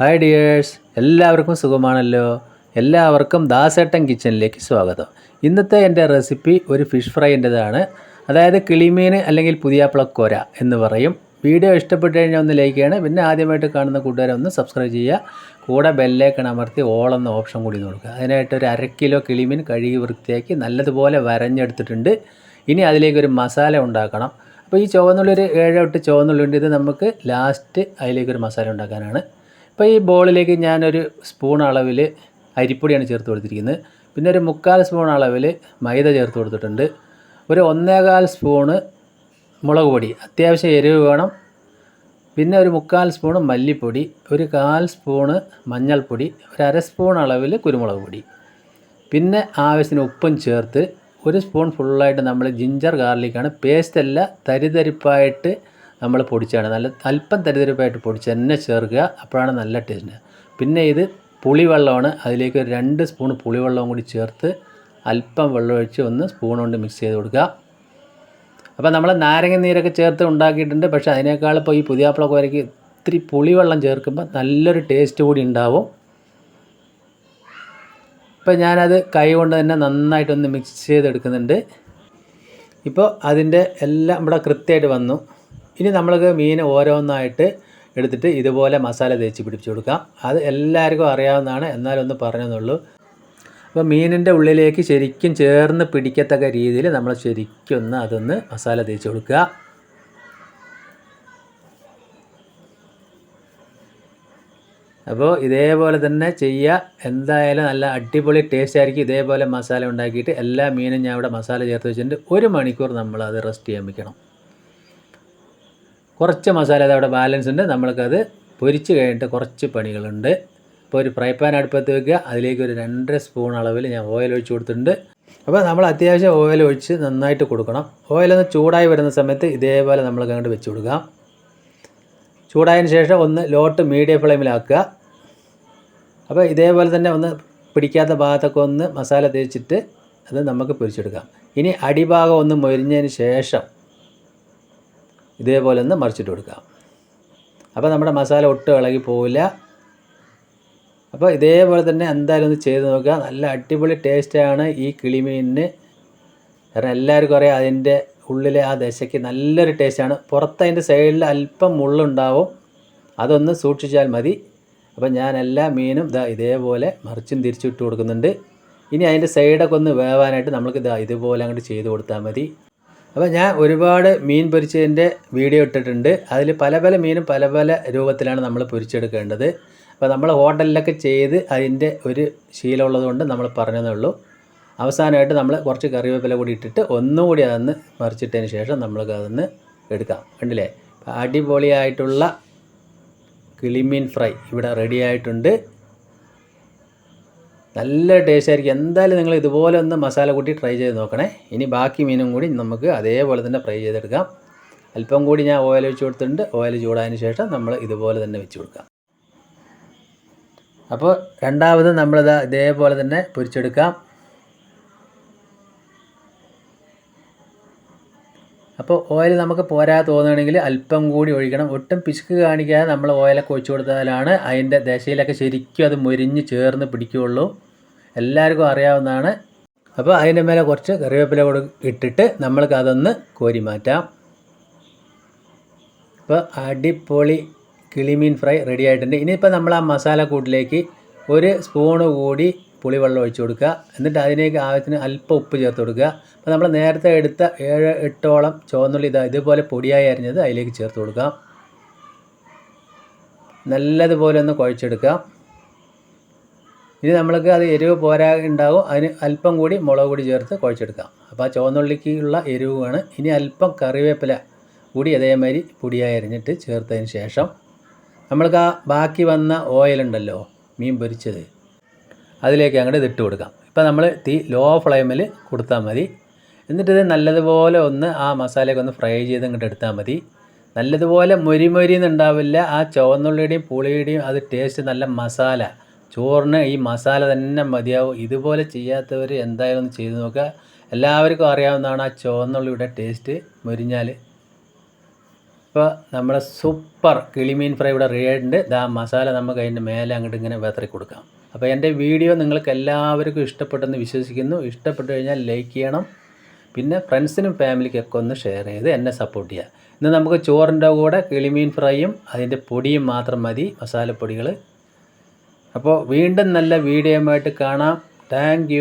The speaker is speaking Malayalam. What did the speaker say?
ഹായ് ഡിയേഴ്സ് എല്ലാവർക്കും സുഖമാണല്ലോ. എല്ലാവർക്കും ദാസേട്ടൻ കിച്ചണിലേക്ക് സ്വാഗതം. ഇന്നത്തെ എന്റെ റെസിപ്പി ഒരു ഫിഷ് ഫ്രൈന്റെതാണ് അതായത് കിളിമീൻ അല്ലെങ്കിൽ പുതിയാപ്പിളക്കോര എന്ന് പറയും. വീഡിയോ ഇഷ്ടപ്പെട്ട് കഴിഞ്ഞാൽ ഒന്ന് ലൈക്ക് ചെയ്യണം. പിന്നെ ആദ്യമായിട്ട് കാണുന്ന കൂട്ടുകാരെ ഒന്ന് സബ്സ്ക്രൈബ് ചെയ്യുക. കൂടെ ബെല്ലേക്കൺ അമർത്തി ഓൾ എന്ന ഓപ്ഷൻ കൂടി കൊടുക്കുക അതിനായിട്ട് ഒരു അര കിലോ കിളിമീൻ കഴുകി വൃത്തിയാക്കി നല്ലതുപോലെ വരഞ്ഞെടുത്തിട്ടുണ്ട്. ഇനി അതിലേക്ക് ഒരു മസാല ഉണ്ടാക്കണം. അപ്പോൾ ഈ ചുവന്നുള്ളൊരു ഏഴ് എട്ട് ചുവന്നുള്ളി ഉണ്ട്. ഇത് നമുക്ക് ലാസ്റ്റ് അതിലേക്കൊരു മസാല ഉണ്ടാക്കാനാണ്. അപ്പോൾ ഈ ബോളിലേക്ക് ഞാനൊരു സ്പൂൺ അളവിൽ അരിപ്പൊടിയാണ് ചേർത്ത് കൊടുത്തിരിക്കുന്നത്. പിന്നെ ഒരു മുക്കാൽ സ്പൂൺ അളവിൽ മൈദ ചേർത്ത് കൊടുത്തിട്ടുണ്ട്. ഒരു ഒന്നേകാൽ സ്പൂണ് മുളക് പൊടി അത്യാവശ്യം എരിവ് വേണം. പിന്നെ ഒരു മുക്കാൽ സ്പൂണ് മല്ലിപ്പൊടി ഒരു കാൽ സ്പൂണ് മഞ്ഞൾപ്പൊടി ഒരു അര സ്പൂൺ അളവിൽ കുരുമുളക് പൊടി. പിന്നെ ആവശ്യത്തിന് ഉപ്പും ചേർത്ത് ഒരു സ്പൂൺ ഫുള്ളായിട്ട് നമ്മൾ ജിഞ്ചർ ഗാർലിക്കാണ് പേസ്റ്റ് അല്ല തരിതരിപ്പായിട്ട് നമ്മൾ പൊടിച്ചാണ്. നല്ല അല്പം തരിതരിപ്പായിട്ട് പൊടിച്ച് തന്നെ ചേർക്കുക. അപ്പോഴാണ് നല്ല ടേസ്റ്റ് പിന്നെ ഇത് പുളിവെള്ളമാണ്. അതിലേക്ക് ഒരു രണ്ട് സ്പൂൺ പുളിവെള്ളവും കൂടി ചേർത്ത് അല്പം വെള്ളമൊഴിച്ച് ഒന്ന് സ്പൂൺ കൊണ്ട് മിക്സ് ചെയ്ത് കൊടുക്കുക. അപ്പോൾ നമ്മൾ നാരങ്ങ നീരൊക്കെ ചേർത്ത് ഉണ്ടാക്കിയിട്ടുണ്ട്. പക്ഷേ അതിനേക്കാൾ ഇപ്പോൾ ഈ പുതിയാപ്പിളൊക്കെ വരയ്ക്ക് ഇത്തിരി പുളിവെള്ളം ചേർക്കുമ്പോൾ നല്ലൊരു ടേസ്റ്റ് കൂടി ഉണ്ടാവും. ഇപ്പോൾ ഞാനത് കൈ കൊണ്ട് തന്നെ നന്നായിട്ടൊന്ന് മിക്സ് ചെയ്തെടുക്കുന്നുണ്ട്. ഇപ്പോൾ അതിന്റെ എല്ലാം ഇവിടെ കൃത്യമായിട്ട് വന്നു. ഇനി നമ്മൾക്ക് മീൻ ഓരോന്നായിട്ട് എടുത്തിട്ട് ഇതുപോലെ മസാല തേച്ച് പിടിപ്പിച്ച് കൊടുക്കാം. അത് എല്ലാവർക്കും അറിയാവുന്നതാണ് എന്നാലൊന്ന് പറഞ്ഞെന്നുള്ളൂ. അപ്പോൾ മീനിന്റെ ഉള്ളിലേക്ക് ശരിക്കും ചേർന്ന് പിടിക്കത്തക്ക രീതിയിൽ നമ്മൾ ശരിക്കും അതൊന്ന് മസാല തേച്ച് കൊടുക്കുക. അപ്പോൾ ഇതേപോലെ തന്നെ ചെയ്യുക. എന്തായാലും നല്ല അടിപൊളി ടേസ്റ്റ് ആയിരിക്കും ഇതേപോലെ മസാല ഉണ്ടാക്കിയിട്ട്. എല്ലാ മീനും ഞാൻ ഇവിടെ മസാല ചേർത്ത് വെച്ചിട്ടുണ്ട്. ഒരു മണിക്കൂർ നമ്മൾ അത് റെസ്റ്റ് ചെയ്യാൻ വെക്കണം. കുറച്ച് മസാല അത് അവിടെ ബാലൻസ് ഉണ്ട്. നമ്മൾക്കത് പൊരിച്ച് കഴിഞ്ഞിട്ട് കുറച്ച് പണികളുണ്ട്. ഇപ്പോൾ ഒരു ഫ്രൈ പാൻ അടുപ്പത്ത് വെക്കുക. അതിലേക്ക് ഒരു രണ്ടര സ്പൂൺ അളവിൽ ഞാൻ ഓയിൽ ഒഴിച്ച് കൊടുത്തിട്ടുണ്ട്. അപ്പോൾ നമ്മൾ അത്യാവശ്യം ഓയിൽ ഒഴിച്ച് നന്നായിട്ട് കൊടുക്കണം. ഓയിലൊന്ന് ചൂടായി വരുന്ന സമയത്ത് ഇതേപോലെ നമ്മൾ അങ്ങോട്ട് വെച്ച് കൊടുക്കാം. ചൂടായതിന് ശേഷം ഒന്ന് ലോട്ട് മീഡിയം ഫ്ലെയിമിലാക്കുക അപ്പോൾ ഇതേപോലെ തന്നെ ഒന്ന് പിടിക്കാത്ത ഭാഗത്തൊക്കെ ഒന്ന് മസാല തേച്ചിട്ട് അത് നമുക്ക് പൊരിച്ചെടുക്കാം. ഇനി അടിഭാഗം ഒന്ന് മൊരിഞ്ഞതിന് ശേഷം ഇതേപോലെ ഒന്ന് മറിച്ചിട്ട് കൊടുക്കാം അപ്പോൾ നമ്മുടെ മസാല ഒട്ടും ഇളകി പോവില്ല. അപ്പോൾ ഇതേപോലെ തന്നെ എന്തായാലും ഒന്ന് ചെയ്ത് നോക്കുക. നല്ല അടിപൊളി ടേസ്റ്റാണ് ഈ കിളിമീനിന്. കാരണം എല്ലാവർക്കും അറിയാം അതിന്റെ ഉള്ളിലെ ആ ദശയ്ക്ക് നല്ലൊരു ടേസ്റ്റാണ് പുറത്ത് അതിന്റെ സൈഡിൽ അല്പം മുള്ളുണ്ടാവും. അതൊന്ന് സൂക്ഷിച്ചാൽ മതി. അപ്പം ഞാൻ എല്ലാ മീനും ഇതാ ഇതേപോലെ മറിച്ചും തിരിച്ചിട്ട് കൊടുക്കുന്നുണ്ട്. ഇനി അതിന്റെ സൈഡൊക്കെ ഒന്ന് വേവാനായിട്ട് നമ്മൾക്ക് ഇതാ ഇതുപോലെ അങ്ങോട്ട് ചെയ്ത് കൊടുത്താൽ മതി. അപ്പോൾ ഞാൻ ഒരുപാട് മീൻ പൊരിച്ചതിന്റെ വീഡിയോ ഇട്ടിട്ടുണ്ട്. അതിൽ പല പല മീനും പല പല രൂപത്തിലാണ് നമ്മൾ പൊരിച്ചെടുക്കേണ്ടത്. അപ്പോൾ നമ്മൾ ഹോട്ടലിലൊക്കെ ചെയ്ത് അതിന്റെ ഒരു ശീലമുള്ളത് കൊണ്ട് നമ്മൾ പറഞ്ഞതേ ഉള്ളൂ. അവസാനമായിട്ട് നമ്മൾ കുറച്ച് കറിവേപ്പില കൂടി ഇട്ടിട്ട് ഒന്നും കൂടി അതൊന്ന് മറിച്ചിട്ടതിന് ശേഷം നമ്മൾക്ക് അതൊന്ന് എടുക്കാം. കണ്ടില്ലേ? അടിപൊളിയായിട്ടുള്ള കിളിമീൻ ഫ്രൈ ഇവിടെ റെഡി ആയിട്ടുണ്ട്. നല്ല ടേസ്റ്റ് ആയിരിക്കും. എന്തായാലും നിങ്ങൾ ഇതുപോലെ ഒന്ന് മസാല കൂട്ടി ട്രൈ ചെയ്ത് നോക്കണേ. ഇനി ബാക്കി മീനും കൂടി നമുക്ക് അതേപോലെ തന്നെ ഫ്രൈ ചെയ്തെടുക്കാം. അല്പം കൂടി ഞാൻ ഓയിൽ വെച്ച് കൊടുത്തിട്ടുണ്ട്. ഓയിൽ ചൂടായതിന് ശേഷം നമ്മൾ ഇതുപോലെ തന്നെ വെച്ച് കൊടുക്കാം. അപ്പോൾ രണ്ടാമത് നമ്മളിത് ഇതേപോലെ തന്നെ പൊരിച്ചെടുക്കാം. അപ്പോൾ ഓയിൽ നമുക്ക് പോരാ തോന്നുകയാണെങ്കിൽ അല്പം കൂടി ഒഴിക്കണം. ഒട്ടും പിശുക്ക് കാണിക്കാതെ നമ്മൾ ഓയിലൊക്കെ ഒഴിച്ചു കൊടുത്താലാണ് അതിന്റെ ദശയിലൊക്കെ ശരിക്കും അത് മുരിഞ്ഞ് ചേർന്ന് പിടിക്കുകയുള്ളൂ. എല്ലാവർക്കും അറിയാവുന്നതാണ്. അപ്പോൾ അതിന്റെ മേലെ കുറച്ച് കറിവേപ്പില കൂടെ ഇട്ടിട്ട് നമ്മൾക്ക് അതൊന്ന് കോരി മാറ്റാം. അപ്പോൾ അടിപൊളി കിളിമീൻ ഫ്രൈ റെഡി ആയിട്ടുണ്ട്. ഇനിയിപ്പോൾ നമ്മൾ ആ മസാല കൂട്ടിലേക്ക് ഒരു സ്പൂണ് കൂടി പുളിവെള്ളം ഒഴിച്ച് കൊടുക്കുക. എന്നിട്ട് അതിലേക്ക് ആവശ്യത്തിന് അല്പം ഉപ്പ് ചേർത്ത് കൊടുക്കുക. അപ്പോൾ നമ്മൾ നേരത്തെ എടുത്ത ഏഴ് എട്ടോളം ചുവന്നുള്ളി ഇതാ ഇതുപോലെ പൊടിയായി അരിഞ്ഞത് അതിലേക്ക് ചേർത്ത് കൊടുക്കാം നല്ലതുപോലെ ഒന്ന് കുഴച്ചെടുക്കാം ഇനി നമ്മൾക്ക് അത് എരിവ് പോരാ ഉണ്ടാവും. അതിന് അല്പം കൂടി മുളക് പൊടി ചേർത്ത് കുഴച്ചെടുക്കാം അപ്പോൾ ആ ചുവന്നുള്ളിക്കുള്ള എരിവാണ് ഇനി അല്പം കറിവേപ്പില കൂടി അതേമാതിരി പൊടിയായി അരിഞ്ഞിട്ട് ചേർത്തതിന് ശേഷം നമ്മൾക്ക് ആ ബാക്കി വന്ന ഓയിലുണ്ടല്ലോ മീൻ പൊരിച്ചത്. അതിലേക്ക് അങ്ങോട്ട് ഇതിട്ട് കൊടുക്കാം. ഇപ്പോൾ നമ്മൾ തീ ലോ ഫ്ലെയിമിൽ കൊടുത്താൽ മതി. എന്നിട്ട് ഇത് നല്ലതുപോലെ ഒന്ന് ആ മസാലയൊക്കെ ഒന്ന് ഫ്രൈ ചെയ്ത് ഇങ്ങോട്ട് എടുത്താൽ മതി. നല്ലതുപോലെ മൊരി മൊരി എന്നുണ്ടാവില്ല ആ ചുവന്നുള്ളിയുടെയും പുളിയുടെയും അത് ടേസ്റ്റ് നല്ല മസാല. ചോറിന് ഈ മസാല തന്നെ മതിയാവും. ഇതുപോലെ ചെയ്യാത്തവർ എന്തായാലും ഒന്ന് ചെയ്ത് നോക്കുക. എല്ലാവർക്കും അറിയാവുന്നതാണ് ആ ചുവന്നുള്ളിയുടെ ടേസ്റ്റ് മൊരിഞ്ഞാൽ അപ്പോൾ നമ്മുടെ സൂപ്പർ കിളിമീൻ ഫ്രൈ ഇവിടെ റെഡി ആയിട്ടുണ്ട്. ഇതാ മസാല നമുക്ക് അതിന്റെ മേലെ അങ്ങോട്ട് ഇങ്ങനെ വേത്തറി കൊടുക്കാം. അപ്പോൾ എന്റെ വീഡിയോ നിങ്ങൾക്ക് എല്ലാവർക്കും ഇഷ്ടപ്പെട്ടെന്ന് വിശ്വസിക്കുന്നു. ഇഷ്ടപ്പെട്ടു കഴിഞ്ഞാൽ ലൈക്ക് ചെയ്യണം. പിന്നെ ഫ്രണ്ട്സിനും ഫാമിലിക്കൊക്കെ ഒന്ന് ഷെയർ ചെയ്ത് എന്നെ സപ്പോർട്ട് ചെയ്യുക ഇന്ന് നമുക്ക് ചോറിന്റെ കൂടെ കിളിമീൻ ഫ്രൈയും അതിന്റെ പൊടിയും മാത്രം മതി മസാലപ്പൊടികൾ അപ്പോൾ വീണ്ടും നല്ല വീഡിയോയുമായിട്ട് കാണാം. താങ്ക്